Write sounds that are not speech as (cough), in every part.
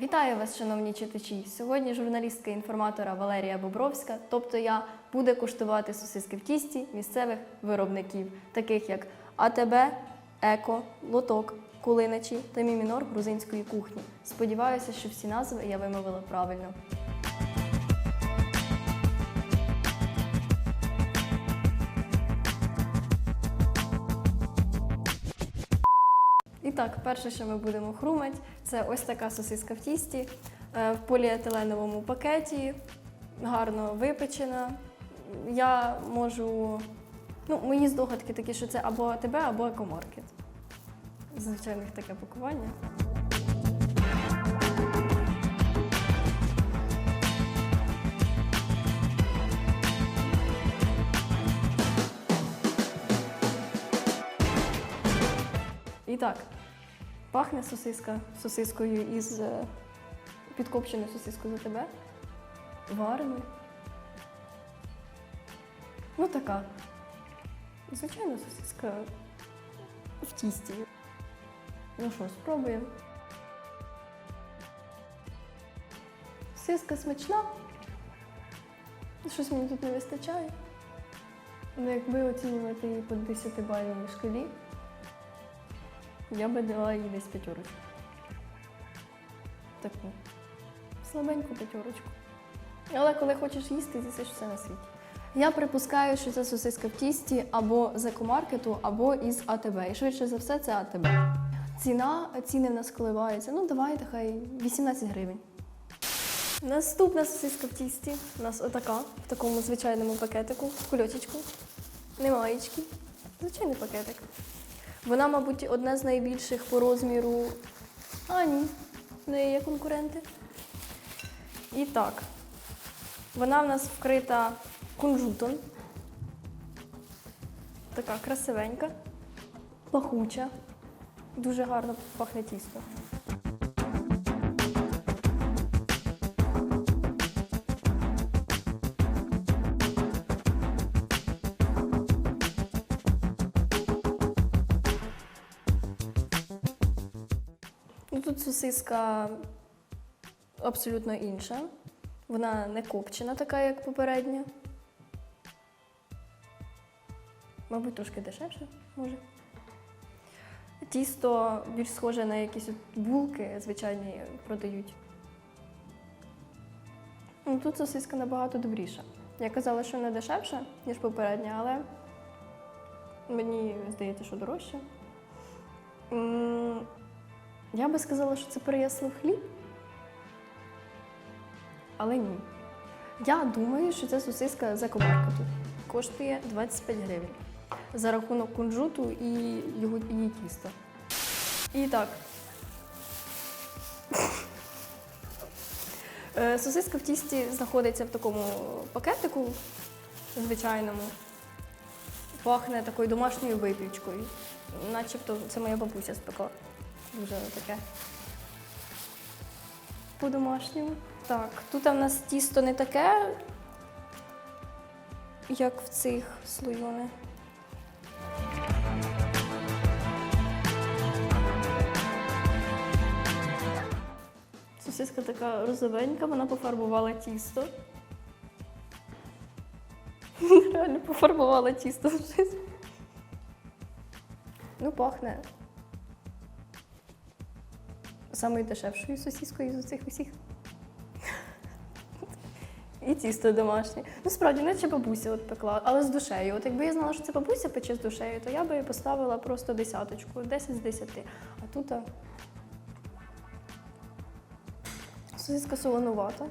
Вітаю вас, шановні читачі. Сьогодні журналістка інформатора Валерія Бобровська, тобто я, буде куштувати сосиски в тісті місцевих виробників, таких як АТБ, Еко, Лоток, Кулиничі та Мімінор грузинської кухні. Сподіваюся, що всі назви я вимовила правильно. Так, перше, що ми будемо хрумати, це ось така сосиска в тісті е, в поліетиленовому пакеті, гарно випечена. Я можу. Ну, мої здогадки такі, що це або АТБ, або екомаркет. Звичайно, таке пакування. І так, пахне сосиска сосискою із е, підкопченою сосискою за тебе. Вареною. Ну така. Звичайно, сосиска в тісті. Ну що, спробуємо. Сосиска смачна. Щось мені тут не вистачає. Ну, якби оцінювати її по 10-бальній шкалі, я би дала їй десь п'ятерочку. Таку слабеньку п'ятерочку. Але коли хочеш їсти, з'їсиш все на світі. Я припускаю, що це сосиска в тісті або з екомаркету, або із АТБ. І швидше за все, це АТБ. Ціна, ціни в нас коливаються. Ну, давайте, хай 18 гривень. Наступна сосиска в тісті. У нас отака, в такому звичайному пакетику, в кульочечку. Немаєчки. Звичайний пакетик. Вона, мабуть, одна з найбільших по розміру. А, ні, в неї є конкуренти. І так, вона в нас вкрита кунжутом. Така красивенька, пахуча, дуже гарно пахне тісто. Тут сосиска абсолютно інша. Вона не копчена, така, як попередня. Мабуть, трошки дешевше, може. Тісто більш схоже на якісь булки, звичайні продають. Ну, Тут сосиска набагато добріша. Я казала, що не дешевша, ніж попередня, але мені здається, що дорожча. Я би сказала, що це переяслив хліб. Але ні. Я думаю, що це сосиска з екомаркету. Коштує 25 гривень за рахунок кунжуту і його її тіста. І так. Е, Сосиска в тісті знаходиться в такому пакетику звичайному. Пахне такою домашньою випічкою. Начебто це моя бабуся спекла. Дуже таке по-домашньому. Так, тут в нас тісто не таке, як в цих слойоне. Сосиска така розовенька, вона пофарбувала тісто. Реально пофарбувала тісто. (laughs) Ну, пахне самою дешевшою сосіскою з усіх усіх. І тісто домашнє. Ну, справді, наче бабуся от пекла, але з душею. От якби я знала, що це бабуся пече з душею, то я би поставила просто десяточку, 10 з 10. А тут сосиска солонувата.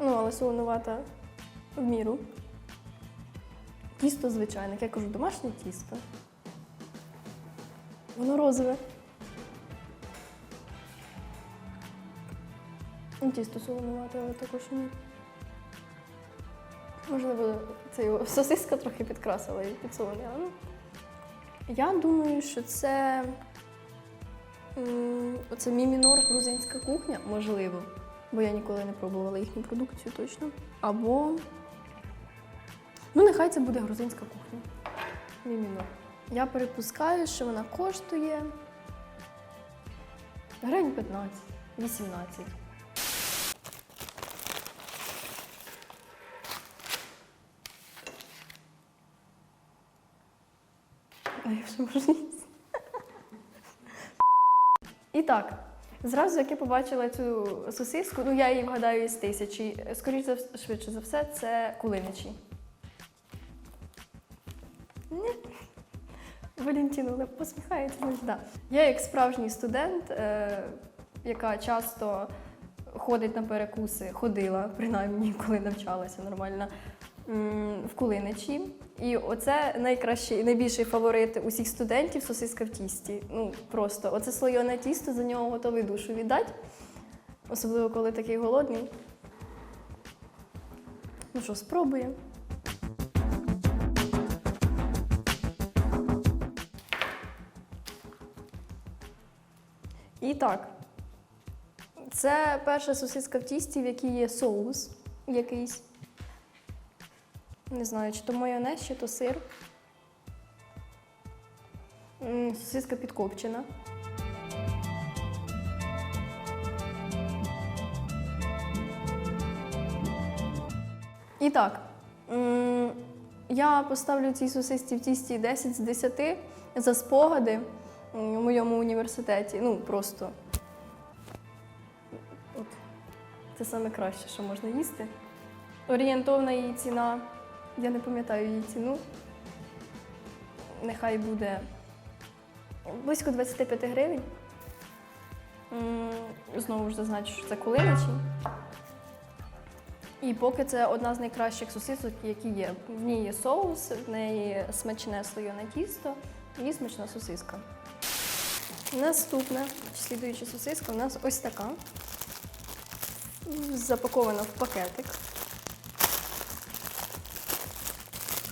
Ну, але солонувата в міру. Тісто звичайне, як я кажу, домашнє тісто. Воно розове. Тісто солонувате, але також ні. Можливо, це його сосиска трохи підкрасила і підсолоніла. Ну, я думаю, що це. Оце мімінор грузинська кухня, можливо. Бо я ніколи не пробувала їхню продукцію точно. Або. Ну, нехай це буде грузинська кухня. Мімінор. Я перепускаю, що вона коштує Гривень 15, А я вже. І так, зразу, як я побачила цю сосиску, ну я її вгадаю із тисячі. Скоріше за вс- швидше за все, це кулиничі. Ні. Валентина але посміхається завжди. Я як справжній студент, е, яка часто ходить на перекуси, ходила, принаймні, коли навчалася нормально, в Кулиничі. І оце найкращий, найбільший фаворит усіх студентів сосиска в тісті. Ну просто оце слоєне тісто, за нього готовий душу віддати. Особливо, коли такий голодний. Ну що, спробуємо. І так, це перша сосиска в тісті, в якій є соус якийсь. Не знаю, чи то майонез, чи то сир. Сосиска підкопчена. І так, я поставлю цій сосисці в тісті 10 з 10 за спогади в моєму університеті. Ну, просто. Це саме краще, що можна їсти. Орієнтовна її ціна, я не пам'ятаю її ціну. Нехай буде близько 25 гривень. Знову ж зазначу, що це кулиничі. І поки це одна з найкращих сосисок, які є. В ній є соус, в неї смачне слоєне тісто і смачна сосиска. Наступна, слідуюча сосиска, у нас ось така. Запакована в пакетик.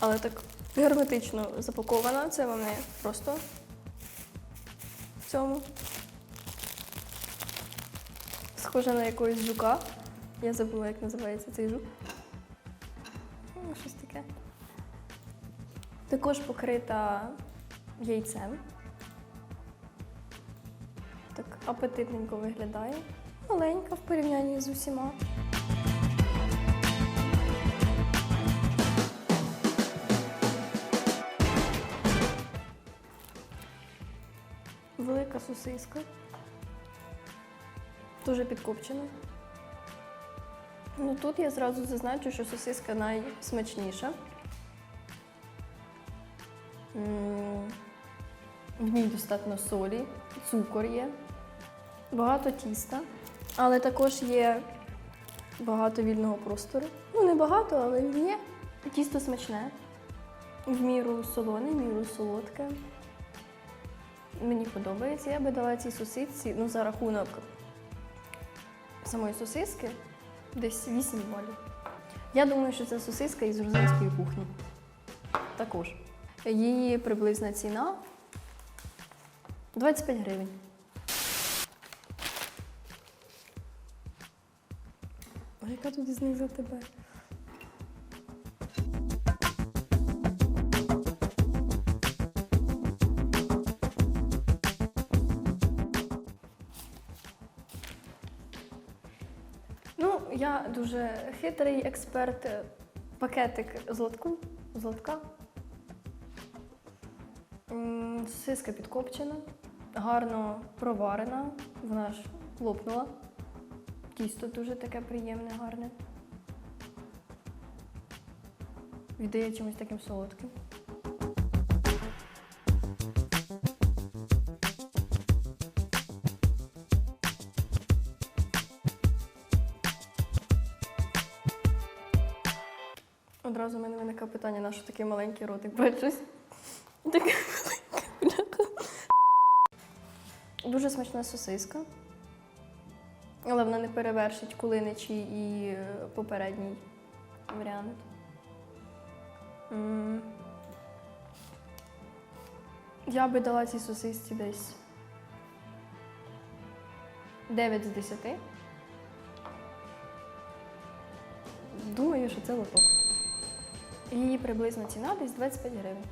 Але так герметично запакована. Це вони просто в цьому. Схоже на якогось жука. Я забула, як називається цей жук. Ну, Щось таке. Також покрита яйцем. Так апетитненько виглядає. Маленька в порівнянні з усіма. Велика сосиска. Дуже підкопчена. Ну тут я зразу зазначу, що сосиска найсмачніша. В ній достатньо солі, цукор є, багато тіста, але також є багато вільного простору. Ну, не багато, але він є. Тісто смачне, в міру солоне, в міру солодке. Мені подобається. Я би дала цій сосисці, ну, за рахунок самої сосиски, десь 8 балів. Я думаю, що це сосиска із грузинської кухні. Також. Її приблизна ціна 25 гривень. А яка тут із них за тебе? Я дуже хитрий експерт. Пакетик злотку. Злотка. М, Сиска підкопчена, гарно проварена. Вона ж лопнула. Тісто дуже таке приємне, гарне. Віддає чимось таким солодким. Одразу в мене виникає питання, на що такий маленький ротик бачусь. Таке маленьке. Дуже смачна сосиска. Але вона не перевершить кулиничі і попередній варіант. М. Я би дала цій сосисці десь 9 з 10. Думаю, що це лоток. Її приблизна ціна десь 25 гривень.